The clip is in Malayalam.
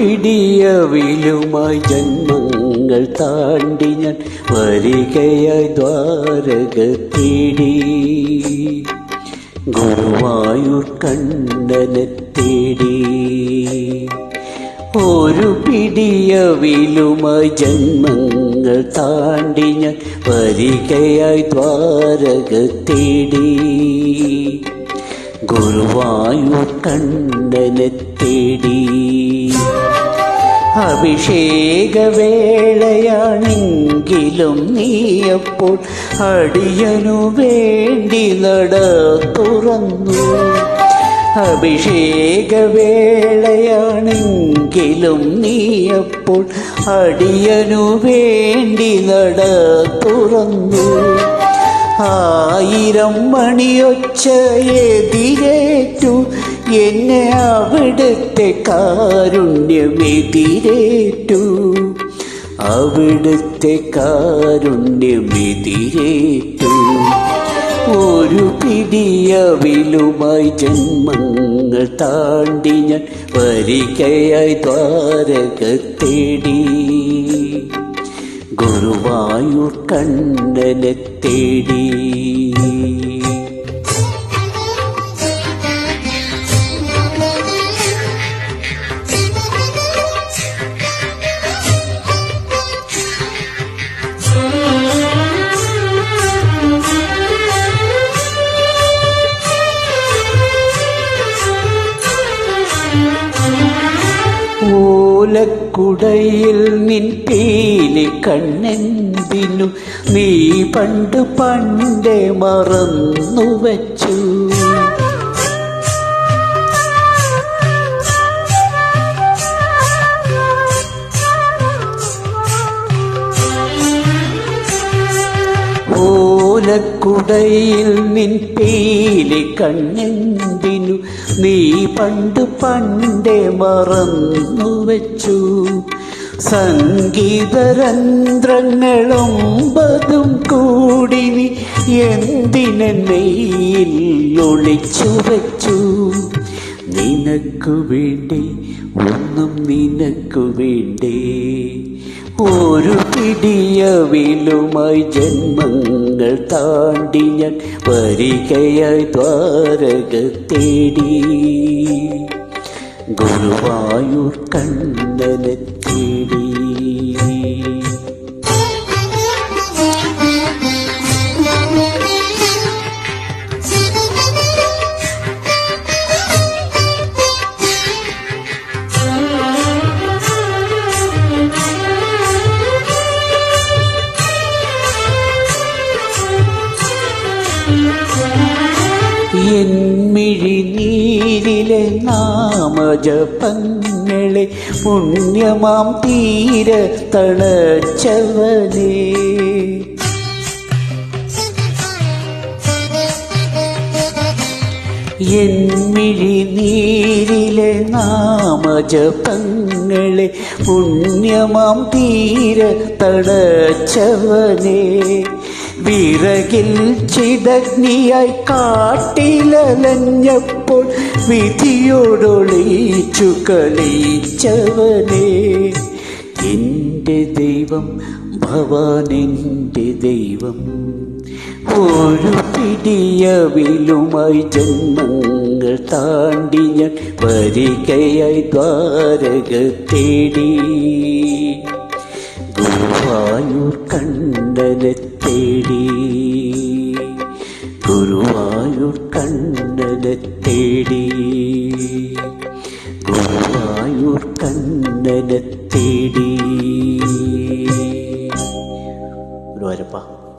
പിടിയവിലുമായി ജന്മങ്ങൾ താണ്ടി ഞാൻ വരികയായി ദ്വാരക തേടി ഗുരുവായൂർ കണ്ണനെ തേടി. ഒരു പിടിയവിലുമായി ജന്മങ്ങൾ താണ്ടി ഞാൻ വരികയായി ദ്വാരക തേടി. ഗുരുവായൂർ കണ്ണനെ തേടി. അഭിഷേകവേളയാണെങ്കിലും നീയപ്പോൾ അടിയനു വേണ്ടി നട തുറന്നു. അഭിഷേകവേളയാണെങ്കിലും നീയപ്പോൾ അടിയനു വേണ്ടി നട തുറന്നു. ആയിരം മണിയൊച്ച എതിരേറ്റു എന്നെ അവിടുത്തെ കാരുണ്യമെതിരേറ്റു. അവിടുത്തെ കാരുണ്യമെതിരേറ്റു. ഒരു പിടിയവിലുമായി ജന്മങ്ങൾ താണ്ടി ഞാൻ വരികയായി ദ്വാരക തേടി ഗുരുവായൂർ കണ്ണനെ തേടി. ഓലക്കുടയിൽ നിൻ പീലി കണ്ണെന്തിനു നീ പണ്ട് പണ്ടേ മറന്നു വച്ചു. ഓലക്കുടയിൽ നിൻ പീലി കണ്ണെന്തിനു നീ പണ്ട് പണ്ടേ മറന്നു വെച്ചു. സംഗീതരന്ധ്രങ്ങളൊമ്പതും കൂടി നീ എന്തിനെന്നെയിൽ ഒളിച്ചു വെച്ചു? നിനക്കു വേണ്ടി ഒന്നും നിനക്കു വേണ്ടേ? ഒരു പിടിയവിലുമായി ജന്മങ്ങൾ താണ്ടി ഞാൻ വരികയായി ദ്വാരക തേടി. ഗുരുവായൂർ കണ്ണനെ തേടി. എന്മിഴിനീരിലെ നാമജപങ്ങളെ പുണ്യമാം തീര തളച്ചവനേ. എന്മിഴിനീരിലെ നാമജപങ്ങളെ പുണ്യമാം തീര തടച്ചവനേ വിറകിൽ ചിതഗ്നിയായി കാട്ടിലലഞ്ഞപ്പോൾ വിധിയോടൊളിച്ചു കളിച്ചവനേ. എന്റെ ദൈവം ഭവാനെന്റെ ദൈവം ഒരു പിടിയവിലുമായി ജന്മങ്ങൾ താണ്ടി ഞാൻ വരികയായി ദ്വാരക തേടി. ഗുരുവായൂർ കണ്ടനെ തേടി. ഗുരുവായൂർ കണ്ണനെ തേടി. ഗുരുവായൂർ കണ്ണനെ തേടി. ഗുരുവായൂരപ്പ.